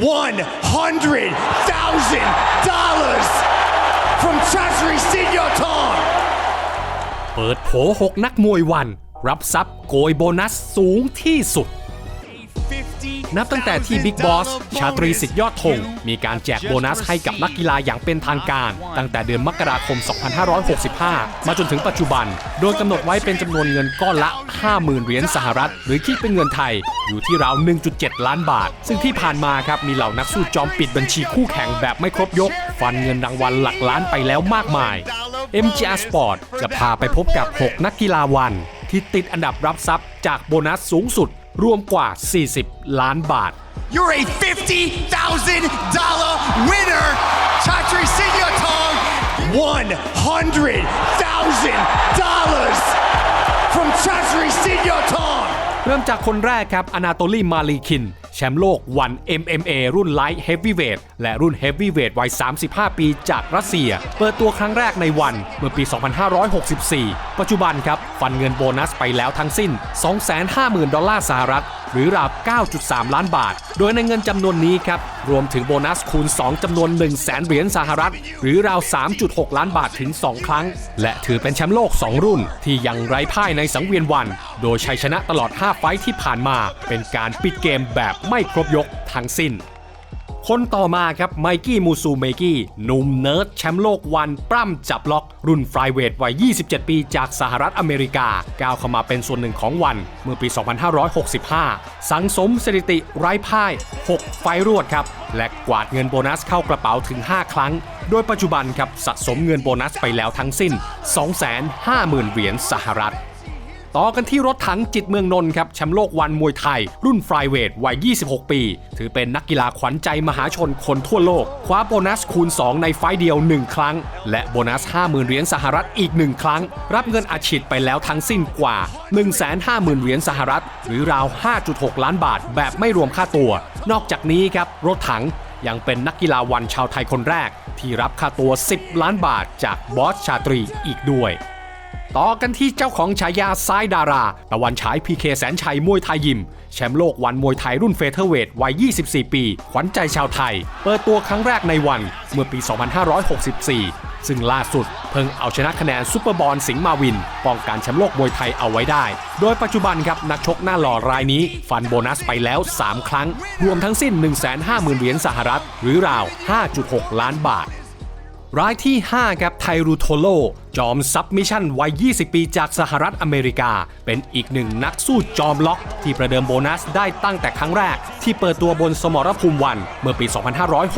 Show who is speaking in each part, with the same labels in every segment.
Speaker 1: $100,000 from Treasury Senior Tom
Speaker 2: เปิดโผ6นักมวยวัน รับทรัพย์โกยโบนัสสูงที่สุด นับตั้งแต่ที่บิ๊กบอสชาตรีสิทธิ์ยอดธงมีการแจกโบนัสให้กับนักกีฬาอย่างเป็นทางการ ตั้งแต่เดือนมกราคม 2565 มาจนถึงปัจจุบัน โดยกำหนดไว้เป็นจำนวนเงินก้อนละ 50,000 เหรียญสหรัฐ หรือคิดเป็นเงินไทยอยู่ที่ราว 1.7 ล้านบาท ซึ่งที่ผ่านมาครับมีเหล่านักสู้จอมปิดบัญชีคู่แข่งแบบไม่ครบยก ฟันเงินรางวัลหลักล้านไปแล้วมากมาย MGR Sport จะพาไปพบกับ 6 นักกีฬาวัน ที่ติดอันดับรับทรัพย์จากโบนัสสูงสุด รวมกว่า 40 ล้านบาท
Speaker 1: You're a $50,000 winner, Chatri Sinyatong $100,000 from Chatri Sinyatong
Speaker 2: เริ่มจากคนแรกครับอนาโตลีมาลีคิน แชมป์โลกวัน MMA รุ่นไลท์เฮฟวีเวทและรุ่นเฮฟวีเวทวัย 35 ปีจากรัสเซีย เปิดตัวครั้งแรกในวันเมื่อปี 2564 ปัจจุบันครับ ฟันเงินโบนัสไปแล้วทั้งสิ้น 250,000 ดอลลาร์สหรัฐ หรือราว 9.3 ล้านบาท โดยในเงินจำนวนนี้ครับ รวมถึงโบนัสคูณ 2จำนวน 1 0 0 0 0แสนเหรียญสหรัฐ หรือราว 3.6 ล้านบาทถึง 2 ครั้ง และถือเป็นแชมป์โลก 2 รุ่น ที่ยังไร้พ่ายในสังเวียนวัน โดยชัยชนะตลอด 5 ไฟท์ที่ผ่านมา เป็นการปิดเกมแบบไม่ครบยกทั้งสิ้น คนต่อมาครับไมกี้มูซูเมกี้หนุ่มเนิร์ดแชมป์โลกวัน ปล้ำจับล็อก รุ่นฟลายเวทวัย 27 ปีจากสหรัฐอเมริกา ก้าวเข้ามาเป็นส่วนหนึ่งของวัน เมื่อปี 2565 สังสมสถิติไร้พ่าย 6 ไฟล์รวดครับ และกวาดเงินโบนัสเข้ากระเป๋าถึง 5 ครั้ง โดยปัจจุบันครับสะสมเงินโบนัสไปแล้วทั้งสิ้น 250,000 เหรียญสหรัฐ ต่อกันที่รถถังจิตเมืองนนท์ครับแชมป์โลกวันมวยไทย รุ่นฟลายเวทวัย 26 ปี ถือเป็นนักกีฬาขวัญใจมหาชนคนทั่วโลก คว้าโบนัสคูณ 2 ในไฟเดียว 1 ครั้ง และโบนัส 50,000 เหรียญสหรัฐอีก 1 ครั้ง รับเงินอัดฉีดไปแล้วทั้งสิ้นกว่า 150,000 เหรียญสหรัฐ หรือราว 5.6 ล้านบาท แบบไม่รวมค่าตัว นอกจากนี้ครับรถถังยังเป็นนักกีฬาวันชาวไทยคนแรก ที่รับค่าตัว 10 ล้านบาทจากบอสชาตรีอีกด้วย ต่อกันที่เจ้าของฉายาซ้ายดารา ตะวันฉายพีเคแสนชัยมวยไทยยิม แชมป์โลกวันมวยไทยรุ่นเฟเธอร์เวทวัย 24 ปี ขวัญใจชาวไทย เปิดตัวครั้งแรกในวันเมื่อปี 2564 ซึ่งล่าสุดเพิ่งเอาชนะคะแนนซุปเปอร์บอลสิงห์มาวิน ป้องกันแชมป์โลกมวยไทยเอาไว้ได้ โดยปัจจุบันครับนักชกหน้าหล่อรายนี้ ฟันโบนัสไปแล้ว 3 ครั้ง รวมทั้งสิ้น 150,000 เหรียญสหรัฐ หรือราว 5.6 ล้านบาท รายที่ 5 ครับไทรูโทโล จอมซับมิชชั่นวัย 20 ปีจากสหรัฐอเมริกา เป็นอีกหนึ่งนักสู้จอมล็อก ที่ประเดิมโบนัสได้ตั้งแต่ครั้งแรก ที่เปิดตัวบนสมรภูมิวันเมื่อปี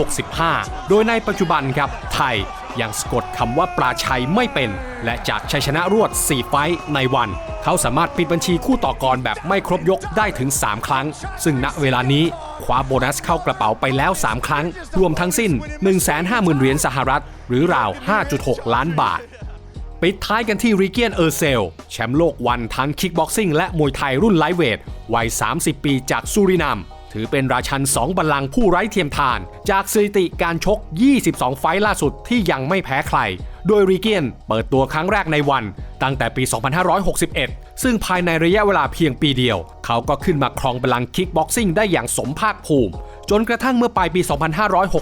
Speaker 2: 2565 โดยในปัจจุบันครับไทย ยังสะกดคำว่าปราชัยไม่เป็น และจากชัยชนะรวด 4 ไฟท์ในวัน เขาสามารถปิดบัญชีคู่ต่อกรแบบไม่ครบยกได้ถึง 3 ครั้ง ซึ่งณเวลานี้คว้าโบนัสเข้ากระเป๋าไปแล้ว 3 ครั้ง รวมทั้งสิ้น 150,000 เหรียญสหรัฐ หรือราว 5.6 ล้านบาท ปิดท้ายกันที่ริเกียนเออร์เซล แชมป์โลกวันทั้งคิกบ็อกซิ่งและมวยไทยรุ่นไลท์เวทวัย 30 ปีจากซูรินาม ถือเป็นราชัน 2 บัลลังก์ผู้ไร้เทียมทาน จากสถิติการชก 22 ไฟล่าสุดที่ยังไม่แพ้ใคร โดยริเกียนเปิดตัวครั้งแรกในวัน ตั้งแต่ปี 2561 ซึ่งภายในระยะเวลาเพียงปีเดียว เขาก็ขึ้นมาครองบัลลังก์คิกบ็อกซิ่งได้อย่างสมภาคภูมิ จนกระทั่งเมื่อปลายปี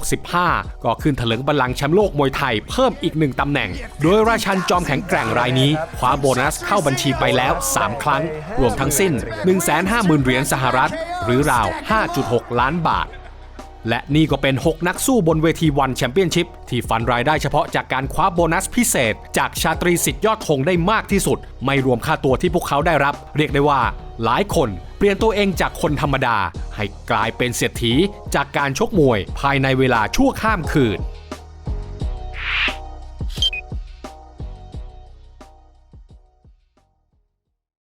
Speaker 2: 2565 ก็ขึ้นเถลิงบัลลังก์แชมป์โลกมวยไทยเพิ่มอีกหนึ่งตำแหน่ง โดยราชันจอมแข็งแกร่งรายนี้คว้าโบนัสเข้าบัญชีไปแล้ว 3 ครั้ง รวมทั้งสิ้น 150,000 เหรียญสหรัฐ หรือราว 5.6 ล้านบาท และนี่ก็เป็น 6 นักสู้บนเวทีวันแชมเปี้ยนชิพที่ฟันรายได้เฉพาะจากการคว้าโบนัสพิเศษ จากชาตรีสิทธิ์ยอดธงได้มากที่สุด ไม่รวมค่าตัวที่พวกเขาได้รับ เรียกได้ว่า หลายคนเปลี่ยนตัวเองจากคนธรรมดา ให้กลายเป็นเศรษฐีจากการชกมวยภายในเวลาชั่วข้ามคืน